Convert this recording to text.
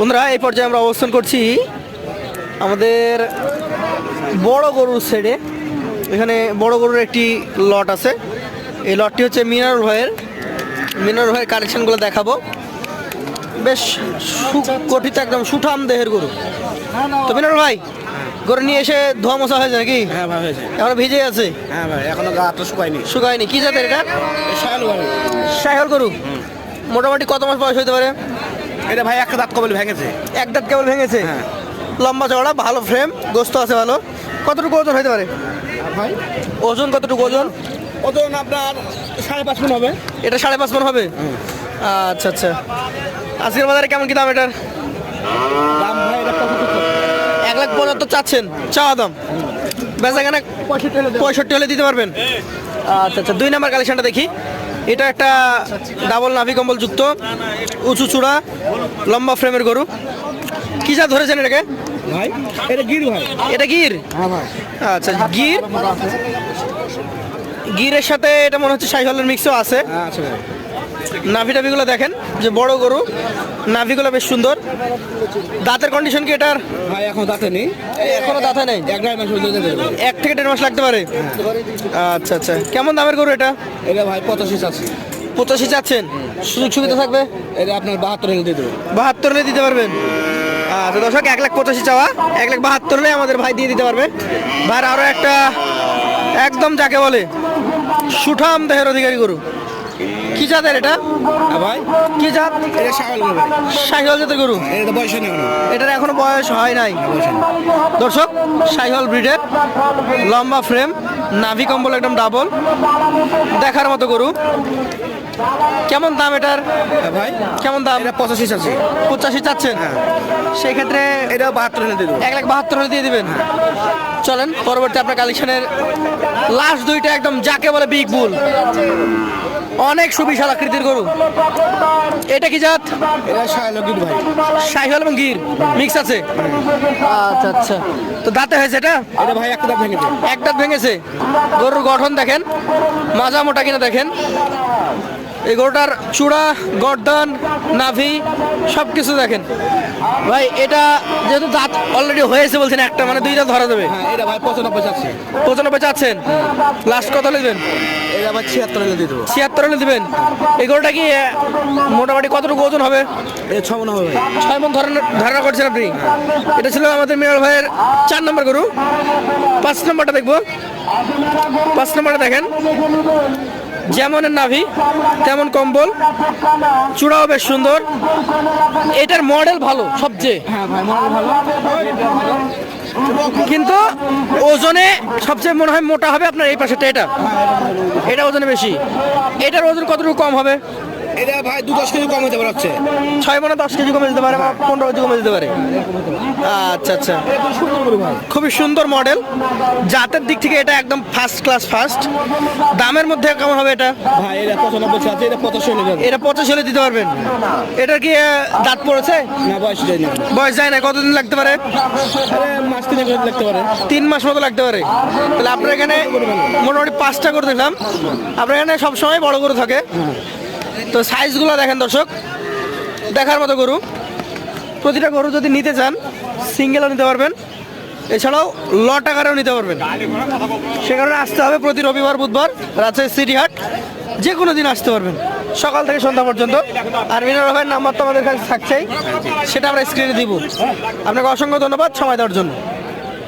বন্ধুরা এই পর্যায়ে আমরা অবস্থান করছি আমাদের বড় গরুর সাইডে এখানে বড় গরুর একটি লট আছে। এই লটটি হচ্ছে মিনার ভাইয়ের। মিনার ভাইয়ের কালেকশনগুলো দেখাবো। বেশ সুগঠিত একদম সুঠাম দেহের গরু। তো মিনার ভাই গরু নিয়ে এসে ধোয়া মশা হয়েছে নাকি? হ্যাঁ ভাই হয়েছে। এখনও ভিজে আছে? হ্যাঁ ভাই এখনও শুকায়নি। শুকায়নি। কি জাতের এটা? ভাই সাহেল গরু। মোটামুটি কত মাস বয়স হতে পারে? এটা ভাই একটা দাঁত কবল ভেঙেছে? এক দাঁত কেবল ভেঙেছে? হ্যাঁ। লম্বা চওড়া ভালো ফ্রেম গোস্ত আছে ভালো। কতটুকু ওজন হতে পারে? ভাই? ওজন কতটুকু ওজন? ওজন আপনার সাড়ে পাঁচ মন হবে। এটা সাড়ে পাঁচ মন হবে? আচ্ছা আচ্ছা। আজকের বাজারে কেমন কি দাম এটার? দাম ভাই এটা এক লাখ পঁচাত্তর চাচ্ছেন চাওয়া দাম। বেচা কেনা পঁয়ষট্টি হলে দিতে পারবেন। আচ্ছা আচ্ছা। দুই নাম্বার কালেকশনটা দেখি। এটা একটা ডাবল নাভি কম্বল যুক্ত উঁচু চূড়া লম্বা ফ্রেমের গরু। কি যা ধরেছেন এটাকে? ভাই এটা গির ভাই। এটা গির? হ্যাঁ আচ্ছা গির? গিরের সাথে এটা মনে হচ্ছে সাইহলের মিক্সও আছে। হ্যাঁ নাভি টাভিগুলো দেখেন যে বড় গরু নাভিগুলো বেশ সুন্দর। দাঁতের কন্ডিশন কি এটার? ভাই এখন দাঁতে নেই। এখনও দাঁতে নেই? এক দেড় মাস। এক থেকে দেড় মাস লাগতে পারে? আচ্ছা আচ্ছা। কেমন দামের গরু এটা? এটা ভাই পঁচাশি আছে পঁচাশি চাচ্ছেন? সুযোগ সুবিধা থাকবে? এটা আপনার বাহাত্তর হলে দিয়ে দেবো বাহাত্তর হলে দিতে পারবেন? আচ্ছা দর্শক এক লাখ পঁচাশি চাওয়া। এক লাখ বাহাত্তর হলে আমাদের ভাই দিয়ে দিতে পারবে। ভাইয়ের আরও একটা একদম যাকে বলে সুঠাম দেহের অধিকারী গরু। কি জাতের এটা? হ্যাঁ ভাই। কি জাত? এটা শাল ভাই। সাইহল জাতের গরু? এটা বয়স নেই এটার এখনও বয়স হয় নাই। দর্শক সাইহল ব্রিডের লম্বা ফ্রেম নাভি কম্বল একদম ডাবল দেখার মতো গরু। কেমন দাম এটার? হ্যাঁ ভাই। কেমন দাম? এটা পঁচাশি আছে পঁচাশি চাচ্ছেন? সেই ক্ষেত্রে এটা বাহাত্তর হলে দিয়ে এক লাখ বাহাত্তর হলে দিয়ে দিবেন? চলেন পরবর্তী আপনার কালেকশনের লাস্ট দুইটা একদম যাকে বলে বিগ বুল অনেক সুবিশাল আকৃতির গরু। এটা কি জাত? এটা শাল গির ভাই। সাইহল এবং গির। মিক্স আছে? আচ্ছা আচ্ছা। তো দাঁতে হয়েছে এটা? এটা ভাই একটা দাঁত ভেঙেছে এক দাঁত ভেঙেছে? গরুর গঠন দেখেন। মাজা মোটা কিনা দেখেন। এই গরুটার চূড়া গর্দন নাভি সব কিছু দেখেন। ভাই এটা যেহেতু দাঁত অলরেডি হয়েছে বলছেন একটা মানে দুইটা ধরা দেবে। হ্যাঁ এটা ভাই পঁচানব্বই আছে পঁচানব্বই চাচ্ছেন? লাস্ট কত নেবেন এটা ভাই ছিয়াত্তর হলে দিয়ে দেবো। ছিয়াত্তর হলে দিবেন? এই গরুটা কি মোটামুটি কতটুকু ওজন হবে? ছ মন হবে ছয় মন ধারণা ধারণা করছেন আপনি? এটা ছিল আমাদের মিনাল ভাইয়ের চার নম্বর গরু। পাঁচ নম্বরটা দেখব। পাঁচ নম্বরটা দেখেন। যেমনের নাভি তেমন কম্বল। চূড়াও বেশ সুন্দর। এটার মডেল ভালো সবচেয়ে। হ্যাঁ ভাই হয় ভালো। কিন্তু ওজনে সবচেয়ে মনে হয় মোটা হবে আপনার এই পাশেটা এটা। এটা ওজনে বেশি। এটার ওজন কতটুকু কম হবে? এটা ভাই দু দশ কেজি কম হতে পারছে ছয় মনে দশ কেজি কমে যেতে পারে বা পনেরো কেজি কমে যেতে পারে। আচ্ছা আচ্ছা। খুবই সুন্দর মডেল জাতের দিক থেকে এটা একদম ফার্স্ট ক্লাস ফার্স্ট দামের মধ্যে কেমন হবে এটা? ভাই এটা পঁচানব্বই আছে এটা পঁচাশি হলে এটা পঁচাশি হলে দিতে পারবেন। এটা কি দাঁত পড়েছে? না বয়স যায় না বয়স যায় না কতদিন লাগতে পারে? মাস তিনে করে দেখতে পারে। তিন মাস মতো লাগতে পারে। তাহলে আপনার এখানে মোটামুটি পাঁচটা করে দেখলাম আপনার এখানে সবসময় বড় গরু থাকে। তো সাইজগুলো দেখেন দর্শক। দেখার মতো গরু। প্রতিটা গরু যদি নিতে চান সিঙ্গেলও নিতে পারবেন। এছাড়াও লট আকারেও নিতে পারবেন। সে কারণে আসতে হবে প্রতি রবিবার, বুধবার, রাজশাহী সিটি হাট। যে কোনো দিন আসতে পারবেন। সকাল থেকে সন্ধ্যা পর্যন্ত। আর মিনার ভাইয়ের নাম্বার তো আমাদের কাছে থাকছেই। সেটা আমরা স্ক্রিনে দিব। আপনাকে অসংখ্য ধন্যবাদ সময় দেওয়ার জন্য।